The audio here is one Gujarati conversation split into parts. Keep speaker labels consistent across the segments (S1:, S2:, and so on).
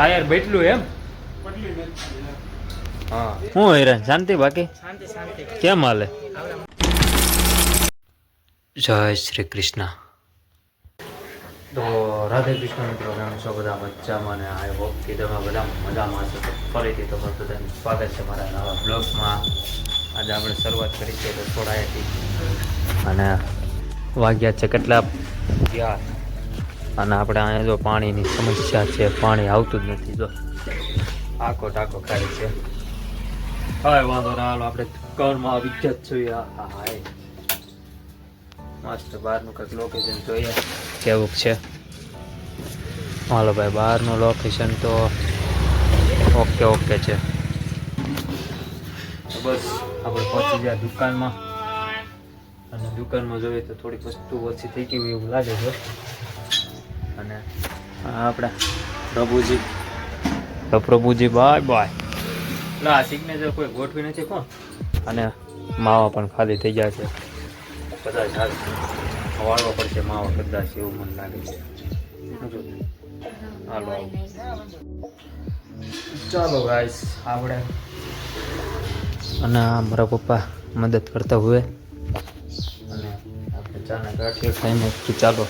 S1: ટાયર બેટલું એમ? હા. હું હેરાન શાંતિ બાકી?
S2: શાંતિ શાંતિ.
S1: કેમ હાલે? જય શ્રી કૃષ્ણ. તો રાધે કૃષ્ણ મિત્રો કેમ છો બધા? મજામાં ને આઈ હોપ કે તમે બધા મજામાં છો તો ફરીથી તમારું બધાનું સ્વાગત છે મારા નવા બ્લોગમાં. આજે આપણે શરૂઆત કરી છે તો થોડાએથી અને વાગ્યા છે કેટલા? અગિયાર. અને આપણે અહીંયા જો પાણીની સમસ્યા છે, પાણી આવતું જ નથી જો. આખો ટાંકો ખાય છે. હવે વાંધો ના હાલો આપણે ઘરમાં આવી જ જોઈએ હા હા મસ્ત બહારનું કંઈક લોકેશન જોઈએ. કેવું છે? હાલો ભાઈ, બહારનું લોકેશન તો ઓકે ઓકે છે. બસ, આપણે પહોંચી ગયા દુકાનમાં. અને દુકાનમાં જોઈએ તો થોડીક વસ્તુ ઓછી થઈ ગઈ હોય એવું લાગે છે. અને આપણે પ્રભુજી. તો પ્રભુજી બાય બાય. ના આ સિગ્નેચર કોઈ ગોઠવી નથી કોણ? અને માવા પણ ખાલી થઈ ગયા છે. કદાચ હાલ. વાળવા પડશે માવા કદાચ એવું મને લાગે છે? હાલો ચાલો ગાઈસ આપણે અને આ મારા પપ્પા મદદ કરતા હોય. અને આપણે ચાના ગાંઠિયો ખાઈને ચાલો.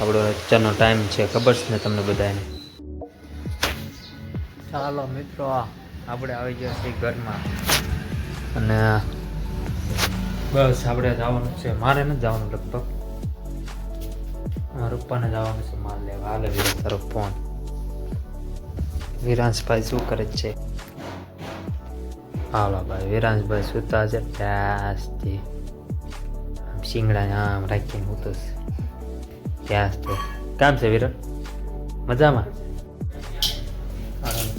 S1: આપણો ચાનો ટાઈમ છે. ખબર છે ને તમને બધાને? ચાલો મિત્રો આપણે આવી ગયા છીએ ઘરમાં. અને બસ આપણે જવાનું છે. મારે નથી જવાનું લગભગ. મારા પપ્પાને જવાનું છે માલ લેવા. હાલે વિરાજ તારો ફોન વિરાંશભાઈ શું કરે છે? હાલો ભાઈ વિરાંશભાઈ સુતા છે. ત્યાંથી શિંગડા આમ રાખીને હું તો ત્યાં છે? કામ છે વિરલ મજામાં?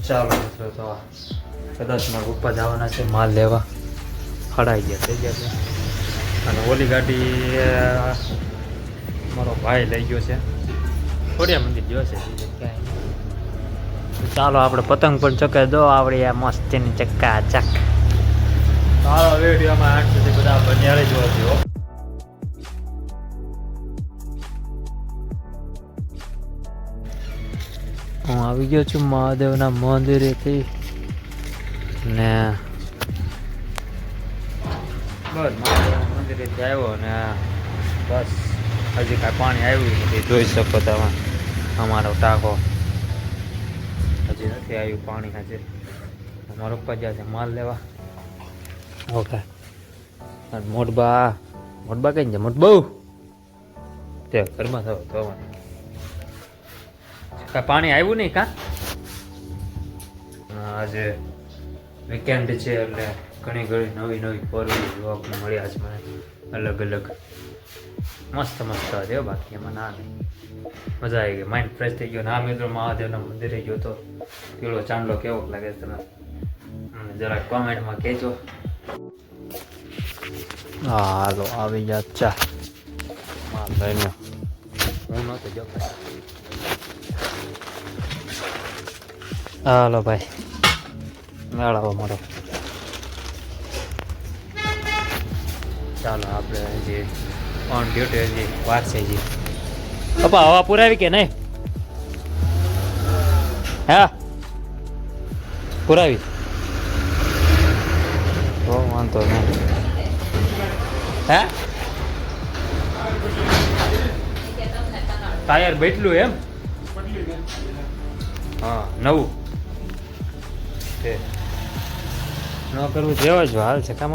S1: ચાલો મિત્રો તો કદાચ મારા પપ્પા જવાના છે માલ લેવા. ખડાઈ ગયા થઈ ગયા છે. અને ઓલી ગાડી મારો ભાઈ લઈ ગયો છે. ખોડિયા મંદિર ગયો છે ક્યાંય ચાલો આપણે પતંગ પણ ચકે દો આવડી આ મસ્તીની ચક્કા ચક ચાલો વિડીયોમાં આઠ સુધી બધા બન્યા રહેજો હો. આવી ગયો છું મહાદેવના મંદિરેથી. ને બસ મહાદેવના મંદિરેથી આવ્યો ને બસ હજી કાંઈ પાણી આવ્યું નથી. જોઈ શકો તમે અમારો ટાંકો. હજી નથી આવ્યું પાણી હજી. અમારો જ્યાં છે માલ લેવા. ઓકે. મોટબા મોટબા કઈ છે? મોટબહુ તે ઘરમાં થયો તો પાણી આવ્યું નહીં કાં? આજે વીકેન્ડ છે એટલે ઘણી ઘણી નવી નવી ફોરવી બ્લોગ મળ્યા છે મને. અલગ અલગ. મસ્ત મસ્ત હતી બાકી એમાં ના નહીં. મજા આવી ગઈ. માઇન્ડ ફ્રેશ થઈ ગયો. ના મિત્રો મહાદેવના મંદિરે ગયો તો પેલો ચાંદલો કેવો લાગે છે તમે જરા કોમેન્ટમાં કહેજો. હાલો આવી જા ચા. હું નહોતો જો હાલો ભાઈ. મેળાવો મારો ચાલો આપણે હજી ઓન ડ્યુટી હજી વાર છે જે પપ્પા હવા પુરાવી કે નહીં? હા. પુરાવી. બહુ વાંધો નહીં. હે? ટાયર બેટલું એમ? હા નવું. છે. ન કરવું જેવો જ હાલ છે કામ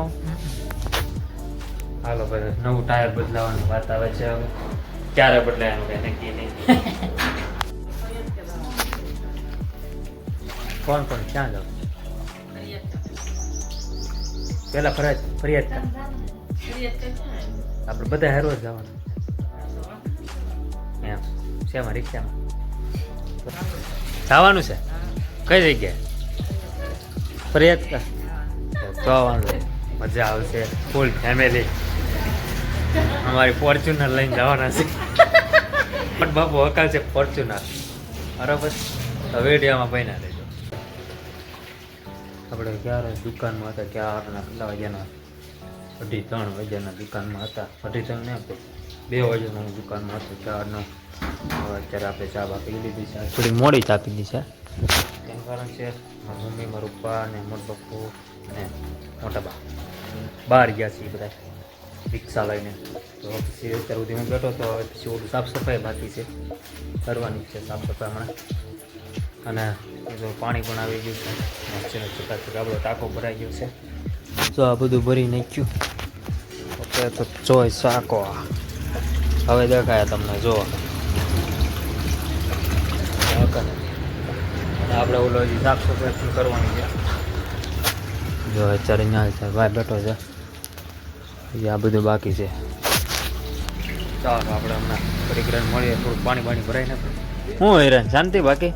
S1: હાલો ભાઈ નવું ટાયર બદલાવાની વાત આવે છે હવે. ક્યારે બદલાય કઈ નક્કી નહીં. કોણ કોણ ક્યાં જાવ? પેલા ફરિયાદ ફરિયાદ કર. આપણે બધા હેરો જવાનું. એમ શેમાં રિક્ષામાં? જવાનું છે? કઈ જગ્યાએ? ફરિયાદ કર વાંધો મજા આવશે. ફૂલ ફેમિલી અમારી ફોર્ચ્યુનર લઈને જવાના છે. પણ બાપુ હકાલ છે ફોર્ચ્યુનર બરાબર? તો વિડીયોમાં બન્યા લેજો આપણે ક્યારે દુકાનમાં હતા? ક્યારના કેટલા વાગ્યાના? અઢી ત્રણ વાગ્યાના દુકાનમાં હતા. અઢી ત્રણ ને બે વાગ્યાના દુકાનમાં હતો. ચારનો અત્યારે આપણે ચા બાપી લીધી છે. થોડી મોડી ચા પીધી છે. તેનું કારણ છે, મારી મમ્મી, મારા પપ્પા અને મોટા પપ્પુ અને મોટા બા બહાર ગયા છે એ બધા રિક્ષા લઈને. તો પછી અત્યાર સુધી હું બેઠો તો હવે પછી ઓલું સાફ સફાઈ બાકી છે. કરવાની છે સાફ સફાઈ હમણાં. અને પાણી પણ આવી ગયું છે. ચકાચક આપણો ટાંકો ભરાઈ ગયો છે. જો આ બધું ભરી નાખ્યું. ઓકે તો ચોય સાકો હવે દેખાય તમને જો અને આપણે ઓલો હજી સાફ સફાઈ કરવાની છે. જો અત્યારે અહીંયા છે ભાઈ બેઠો છે. હજી આ બધું બાકી છે. ચાલો આપણે હમણાં ગ્રેન મળીએ થોડું પાણી પાણી ભરાઈ નાખે હું હેરાન શાંતિ બાકી?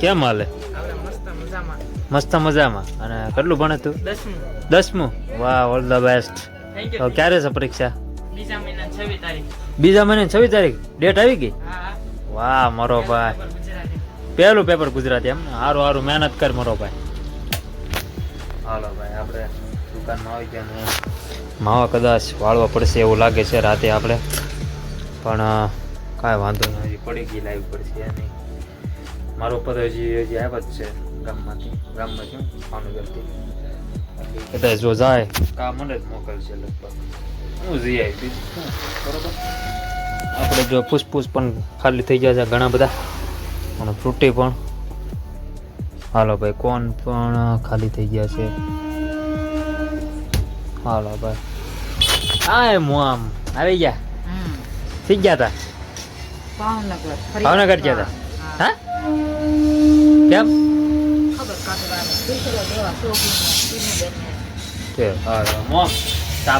S1: કેમ હાલે?
S2: મસ્ત મજામાં.
S1: અને કેટલું ભણે તું?
S2: દસમું.
S1: વાહ ઓલ ધ બેસ્ટ તો ક્યારે છે પરીક્ષા?
S2: બીજા મહિના છવ્વીસ તારીખ.
S1: બીજા મહિના છવ્વીસ તારીખ? ડેટ આવી ગઈ? વાહ મારો ભાઈ. પહેલું પેપર ગુજરાતી એમ. સારું સારું મહેનત કર મારો ભાઈ. હાલો ભાઈ આપણે દુકાનમાં આવી ગયા માવા કદાચ વાળવા પડશે એવું લાગે છે રાતે આપણે. પણ કાંઈ વાંધો નહીં. હજી પડી ગઈ લાવી પડશે નહીં મારો પદ હજી હજી આવ્યા જ છે ગામમાંથી ગામમાંથી ભાવનગરથી. એટલે કદાચ જો જાય. કા મને જ મોકલશે લગભગ. હું જઈ આવી બરોબર. આપણે જો ફૂસફૂસ પણ ખાલી થઈ ગયા છે ઘણા બધા. અને ફ્રૂટી પણ. હાલો ભાઈ કોન પણ ખાલી થઈ ગયા છે. હાલો ભાઈ. હા હું આમ આવી ગયા? થઈ ગયા હતા
S3: ભાવનગર
S1: ગયા હતા હા. કેમ? કે હાલો મોમ ચા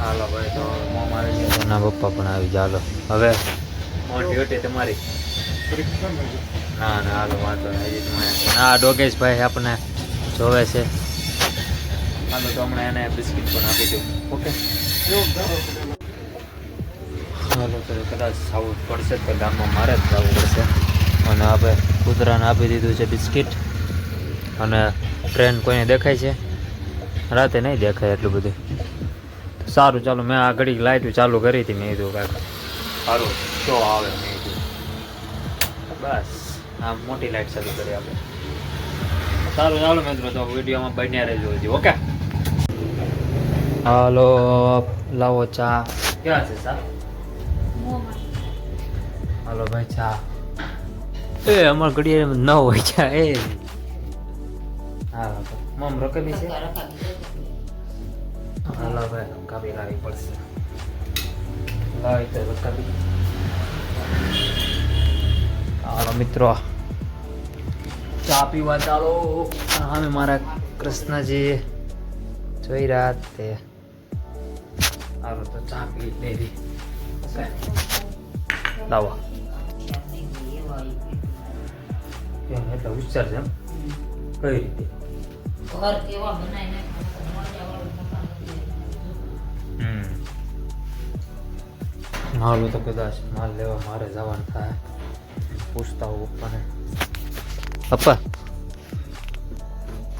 S1: હાલો ભાઈ તો મોમ આવી ગયા એના પપ્પા પણ આવી ગયા. હાલો હવે? મોન ડ્યુટી તમારી. ના ના હાલો વાંધો નહીં ના ડોગેશભાઈ આપણને જોવે છે. હાલો તો હમણાં એને બિસ્કિટ પણ આપી દઉં. ઓકે હાલો તો કદાચ જવું પડશે તો ગામમાં મારે જ જવું પડશે. અને આપણે કૂતરાને આપી દીધું છે બિસ્કિટ. અને ટ્રેન કોઈને દેખાય છે? રાતે નહીં દેખાય એટલું બધું. સારું ચાલો મેં આ ઘડી લાઈટ ચાલુ કરી હતી મેં કીધું કાંઈક સારું શો આવે બસ આ મોટી લાઈટ ચાલુ કરી આપણે સારું ચાલો મિત્રો તો વિડીયોમાં બન્યા રહેજો હજી ઓકે? હાલો લાવો ચા. ક્યાં છે સા હાલો ભાઈ ચા. એ અમાર ઘડિયાળ ન હોય ચા એ. હા મમ રકમી છે? હાલો ભાઈ કાપી લાવવી પડશે. લાવી તો રકાબી હાલો મિત્રો ચા પીવા ચાલો. અમે મારા કૃષ્ણજી જોઈ રહ્યા તે. હાલો તો ચા પી લેવી. લાવો. એમ એટલે ઉચ્ચાર છે એમ. કઈ રીતે?
S3: ઘર કેવા બનાવીને
S1: હમ. હાલો તો કદાચ માલ લેવા મારે જવાનું થાય. પૂછતા હોઉં પપ્પાને. પપ્પા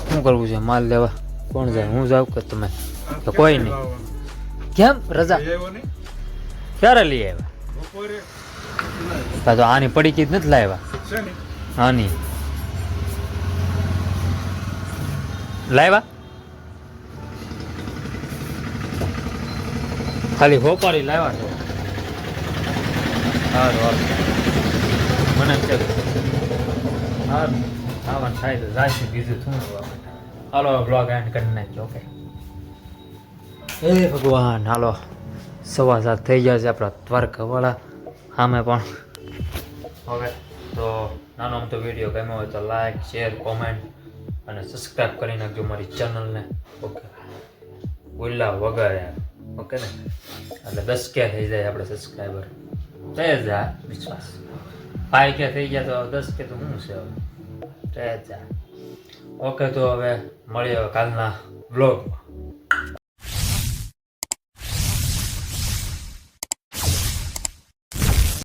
S1: શું કરવું છે? માલ લેવા કોણ જાય? હું જાઉં કે તમે? તો કોઈ નહીં. કેમ? રજા? ક્યારે લઈ આવ્યા? તો આની પડીકી જ નથી લાવ્યા. આની. લાવ્યા? ખાલી હોપારી લાવ્યા છે સારું હારું. મને એમ છે સારું ખાવાનું થાય તો જાય બીજું શું હાલો બ્લોગ એન્ડ કરી નાખજો ઓકે એ ભગવાન હાલો. સવા સાત થઈ ગયા છે આપણા દ્વારકાવાળા સામે પણ. હવે તો નાનો આમ તો વીડિયો ગમ્યો હોય તો લાઈક શેર કોમેન્ટ અને સબસ્ક્રાઈબ કરી નાખજો મારી ચેનલને ઓકે ઉલ્લા વગર યાર ઓકે ને? એટલે દસ કે થઈ જાય આપણે સબસ્ક્રાઈબર થઈ જ જાય વિશ્વાસ પાંચ કે થઈ ગયા તો દસ કે તો શું છે હવે થઈ જ જાય ઓકે તો હવે મળીએ હવે કાલના બ્લોગમાં